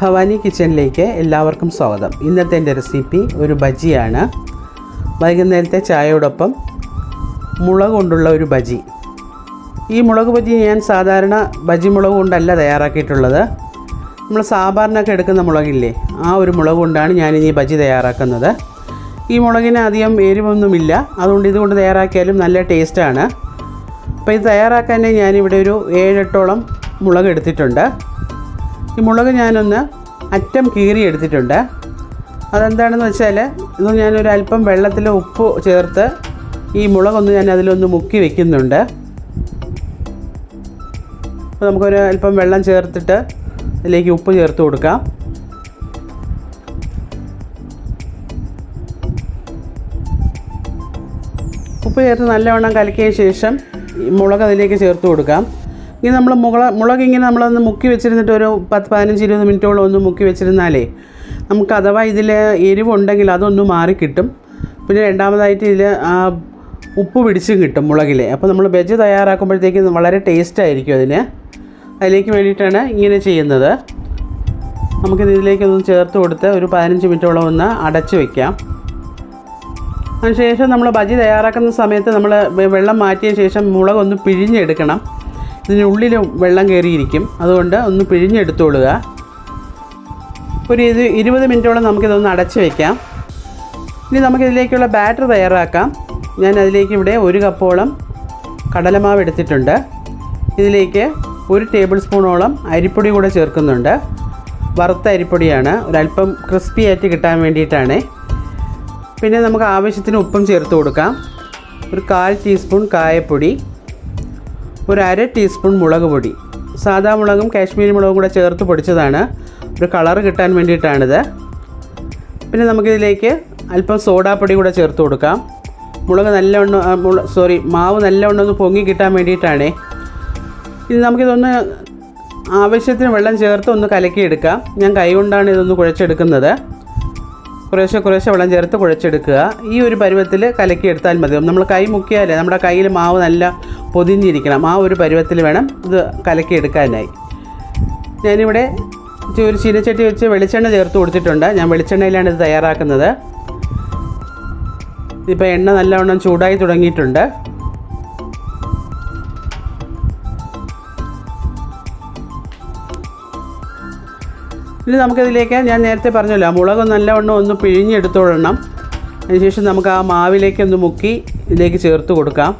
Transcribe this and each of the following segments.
ഭവാനി കിച്ചണിലേക്ക് എല്ലാവർക്കും സ്വാഗതം. ഇന്നത്തെ എന്റെ റെസിപ്പി ഒരു ബജിയാണ്. വൈകുന്നേരത്തെ ചായയോടൊപ്പം മുളക് കൊണ്ടുള്ള ഒരു ബജി. ഈ മുളക് ബജി ഞാൻ സാധാരണ ബജി മുളക് കൊണ്ടല്ല തയ്യാറാക്കിയിട്ടുള്ളത്. നമ്മൾ സാമ്പാറിനൊക്കെ എടുക്കുന്ന മുളകില്ലേ ആ ഒരു മുളക് കൊണ്ടാണ് ഞാനിനി ബജി തയ്യാറാക്കുന്നത്. ഈ മുളകിന് അധികം എരിവൊന്നുമില്ല. അതുകൊണ്ട് ഇതുകൊണ്ട് തയ്യാറാക്കിയാലും നല്ല ടേസ്റ്റാണ്. അപ്പോൾ ഇത് തയ്യാറാക്കാൻ ഞാനിവിടെ ഒരു ഏഴെട്ടോളം മുളക് എടുത്തിട്ടുണ്ട്. ഈ മുളക് ഞാനൊന്ന് അറ്റം കീറി എടുത്തിട്ടുണ്ട്. അതെന്താണെന്ന് വെച്ചാൽ ഇത് ഞാനൊരു അല്പം വെള്ളത്തിൽ ഉപ്പ് ചേർത്ത് ഈ മുളകൊന്ന് ഞാൻ അതിലൊന്ന് മുക്കി വെക്കുന്നുണ്ട്. അപ്പോൾ നമുക്കൊരു അല്പം വെള്ളം ചേർത്തിട്ട് അതിലേക്ക് ഉപ്പ് ചേർത്ത് കൊടുക്കാം. ഉപ്പ് ചേർത്ത് നല്ലവണ്ണം കലക്കിയ ശേഷം മുളക് അതിലേക്ക് ചേർത്ത് കൊടുക്കാം. ഇനി നമ്മൾ മുള മുളക് ഇങ്ങനെ നമ്മളൊന്ന് മുക്കി വെച്ചിരുന്നിട്ട് ഒരു പത്ത് പതിനഞ്ച് ഇരുപത് മിനിറ്റോളം ഒന്ന് മുക്കി വെച്ചിരുന്നാലേ നമുക്ക് അഥവാ ഇതിൽ എരിവുണ്ടെങ്കിൽ അതൊന്ന് മാറി കിട്ടും. പിന്നെ രണ്ടാമതായിട്ട് ഇതിൽ ഉപ്പ് പിടിച്ചും കിട്ടും മുളകിൽ അപ്പോൾ നമ്മൾ വെജ് തയ്യാറാക്കുമ്പോഴത്തേക്ക് വളരെ ടേസ്റ്റ് ആയിരിക്കും അതിന് അതിലേക്ക് വേണ്ടിയിട്ടാണ് ഇങ്ങനെ ചെയ്യുന്നത്. നമുക്കിത് ഇതിലേക്കൊന്ന് ചേർത്ത് കൊടുത്ത് ഒരു പതിനഞ്ച് മിനിറ്റോളം ഒന്ന് അടച്ച് വയ്ക്കാം അതിനുശേഷം നമ്മൾ ബജി തയ്യാറാക്കുന്ന സമയത്ത് നമ്മൾ വെള്ളം മാറ്റിയ ശേഷം മുളക് ഒന്ന് പിഴിഞ്ഞെടുക്കണം ഇതിനുള്ളിൽ വെള്ളം കയറിയിരിക്കും അതുകൊണ്ട് ഒന്ന് പിഴിഞ്ഞെടുത്തോളുക. ഒരു ഇത് ഇരുപത് മിനിറ്റോളം നമുക്കിതൊന്ന് അടച്ച് വയ്ക്കാം ഇനി നമുക്കിതിലേക്കുള്ള ബാറ്റർ തയ്യാറാക്കാം. ഞാൻ അതിലേക്ക് ഇവിടെ ഒരു കപ്പോളം കടലമാവ് എടുത്തിട്ടുണ്ട്. ഇതിലേക്ക് ഒരു ടേബിൾ സ്പൂണോളം അരിപ്പൊടി കൂടെ ചേർക്കുന്നുണ്ട്. വറുത്ത അരിപ്പൊടിയാണ്. ഒരല്പം ക്രിസ്പി ആയിട്ട് കിട്ടാൻ വേണ്ടിയിട്ടാണ്. പിന്നെ നമുക്ക് ആവശ്യത്തിന് ഉപ്പും ചേർത്ത് കൊടുക്കാം. ഒരു കാൽ ടീസ്പൂൺ കായപ്പൊടി ഒരു അര ടീസ്പൂൺ മുളക് പൊടി. സാദാ മുളകും കാശ്മീരി മുളകും കൂടെ ചേർത്ത് പൊടിച്ചതാണ്. ഒരു കളർ കിട്ടാൻ വേണ്ടിയിട്ടാണിത്. പിന്നെ നമുക്കിതിലേക്ക് അല്പം സോഡാപ്പൊടി കൂടെ ചേർത്ത് കൊടുക്കാം. മുളക് നല്ലവണ്ണം സോറി മാവ് നല്ലവണ്ണം ഒന്ന് പൊങ്ങി കിട്ടാൻ വേണ്ടിയിട്ടാണേ. ഇനി നമുക്കിതൊന്ന് ആവശ്യത്തിന് വെള്ളം ചേർത്ത് ഒന്ന് കലക്കിയെടുക്കാം. ഞാൻ കൈ കൊണ്ടാണ് ഇതൊന്ന് കുഴച്ചെടുക്കുന്നത്. കുറേശ്ശെ കുറേശ്ശെ വെള്ളം ചേർത്ത് കുഴച്ചെടുക്കുക. ഈ ഒരു പരുവത്തിൽ കലക്കിയെടുത്താൽ മതി. നമ്മൾ കൈ മുക്കിയാലേ നമ്മുടെ കയ്യിൽ മാവ് നല്ല പൊതിഞ്ഞിരിക്കണം. ആ ഒരു പരുവത്തിൽ വേണം ഇത് കലക്കിയെടുക്കാനായി ഞാനിവിടെ ഒരു ചീനച്ചട്ടി വെച്ച് വെളിച്ചെണ്ണ ചേർത്ത് കൊടുത്തിട്ടുണ്ട്. ഞാൻ വെളിച്ചെണ്ണയിലാണ് ഇത് തയ്യാറാക്കുന്നത്. ഇപ്പോൾ എണ്ണ നല്ലവണ്ണം ചൂടായി തുടങ്ങിയിട്ടുണ്ട്. ഇനി നമുക്കിതിലേക്ക് ഞാൻ നേരത്തെ പറഞ്ഞല്ലോ മുളക് നല്ലവണ്ണം ഒന്ന് പിഴിഞ്ഞെടുത്തോളണം. അതിനുശേഷം നമുക്ക് ആ മാവിലേക്ക് ഒന്ന് മുക്കി ഇതിലേക്ക് ചേർത്ത് കൊടുക്കാം.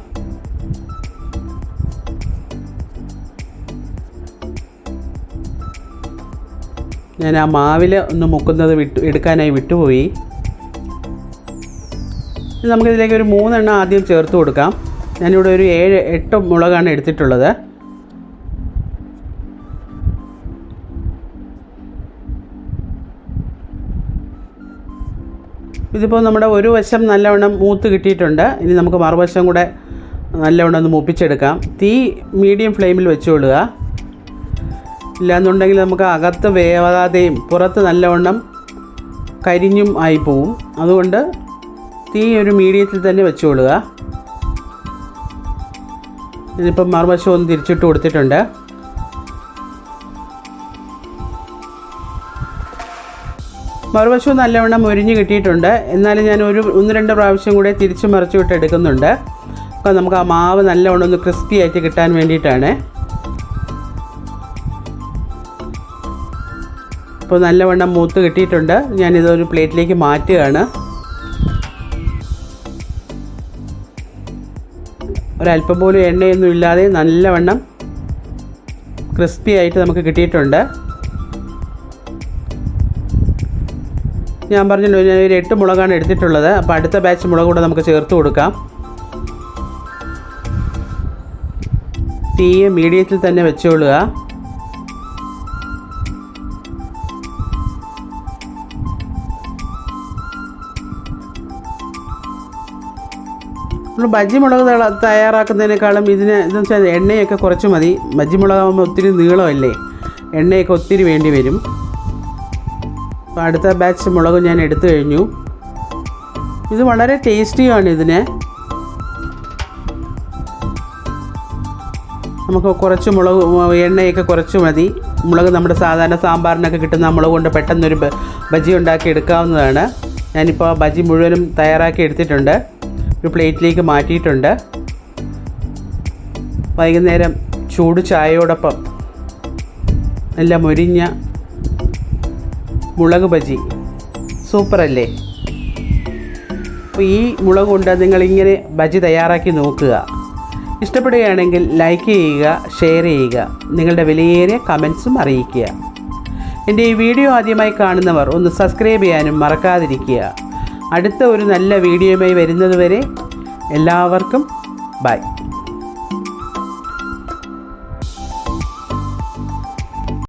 ഞാൻ ആ മാവിൽ ഒന്ന് മുക്കുന്നത് വിട്ടു എടുക്കാനായി വിട്ടുപോയി. നമുക്കിതിലേക്ക് ഒരു മൂന്നെണ്ണം ആദ്യം ചേർത്ത് കൊടുക്കാം. ഞാനിവിടെ ഒരു ഏഴ് എട്ട് മുളകാണ് എടുത്തിട്ടുള്ളത്. ഇതിപ്പോൾ നമ്മുടെ ഒരു വശം നല്ലവണ്ണം മൂത്ത് കിട്ടിയിട്ടുണ്ട്. ഇനി നമുക്ക് മറുവശം കൂടെ നല്ലവണ്ണം ഒന്ന് മൂപ്പിച്ചെടുക്കാം. തീ മീഡിയം ഫ്ലെയിമിൽ വെച്ചുകൊള്ളുക. ഇല്ലാന്നുണ്ടെങ്കിൽ നമുക്ക് അകത്ത് വേവാതെയും പുറത്ത് നല്ലവണ്ണം കരിഞ്ഞും ആയി പോവും. അതുകൊണ്ട് തീ ഒരു മീഡിയത്തിൽ തന്നെ വെച്ചുകൊള്ളുക. ഇതിപ്പം മറുവശം ഒന്ന് തിരിച്ചിട്ട് കൊടുത്തിട്ടുണ്ട്. മറുവശവും നല്ലവണ്ണം മുരിഞ്ഞ് കിട്ടിയിട്ടുണ്ട്. എന്നാലും ഞാൻ ഒരു ഒന്ന് രണ്ട് പ്രാവശ്യം കൂടെ തിരിച്ചു മറിച്ചു വിട്ട് എടുക്കുന്നുണ്ട്. അപ്പോൾ നമുക്ക് ആ മാവ് നല്ലവണ്ണം ഒന്ന് ക്രിസ്പി ആയിട്ട് കിട്ടാൻ വേണ്ടിയിട്ടാണ്. ഇപ്പോൾ നല്ലവണ്ണം മൂത്ത് കിട്ടിയിട്ടുണ്ട്. ഞാനിതൊരു പ്ലേറ്റിലേക്ക് മാറ്റുകയാണ്. ഒരല്പം പോലും എണ്ണയൊന്നും ഇല്ലാതെ നല്ലവണ്ണം ക്രിസ്പി ആയിട്ട് നമുക്ക് കിട്ടിയിട്ടുണ്ട്. ഞാൻ പറഞ്ഞല്ലോ ഞാൻ ഒരു എട്ട് മുളകാണ് എടുത്തിട്ടുള്ളത്. അപ്പോൾ അടുത്ത ബാച്ച് മുളക് കൂടെ നമുക്ക് ചേർത്ത് കൊടുക്കാം. തീയെ മീഡിയത്തിൽ തന്നെ വെച്ചുകൊള്ളുക നമ്മൾ ബജ്ജി മുളക് തള- തയ്യാറാക്കുന്നതിനേക്കാളും ഇതിന് ഇതെന്ന് വെച്ചാൽ എണ്ണയൊക്കെ കുറച്ച് മതി. ബജ്ജി മുളകാകുമ്പോൾ ഒത്തിരി നീളമല്ലേ? എണ്ണയൊക്കെ ഒത്തിരി വേണ്ടി വരും. അപ്പോൾ അടുത്ത ബാച്ച് മുളക് ഞാൻ എടുത്തു കഴിഞ്ഞു. ഇത് വളരെ ടേസ്റ്റിയാണ് ഇതിന്. നമുക്ക് കുറച്ച് മുളക് എണ്ണയൊക്കെ കുറച്ച് മതി. മുളക് നമ്മുടെ സാധാരണ സാമ്പാറിനൊക്കെ കിട്ടുന്ന മുളക് കൊണ്ട് പെട്ടെന്നൊരു ബജി ഉണ്ടാക്കി എടുക്കാവുന്നതാണ്. ഞാനിപ്പോൾ ബജി മുഴുവനും തയ്യാറാക്കി എടുത്തിട്ടുണ്ട്. ഒരു പ്ലേറ്റിലേക്ക് മാറ്റിയിട്ടുണ്ട്. വൈകുന്നേരം ചൂട് ചായയോടൊപ്പം നല്ല മൊരിഞ്ഞ മുളക് ബജി. സൂപ്പറല്ലേ? അപ്പോൾ ഈ മുളക് കൊണ്ട് നിങ്ങളിങ്ങനെ ബജി തയ്യാറാക്കി നോക്കുക. ഇഷ്ടപ്പെടുകയാണെങ്കിൽ ലൈക്ക് ചെയ്യുക ഷെയർ ചെയ്യുക. നിങ്ങളുടെ വിലയേറിയ കമൻസും അറിയിക്കുക. എന്റെ ഈ വീഡിയോ ആദ്യമായി കാണുന്നവർ ഒന്ന് സബ്സ്ക്രൈബ് ചെയ്യാനും മറക്കാതിരിക്കുക. അടുത്ത ഒരു നല്ല വീഡിയോയുമായി വരുന്നതുവരെ എല്ലാവർക്കും ബൈ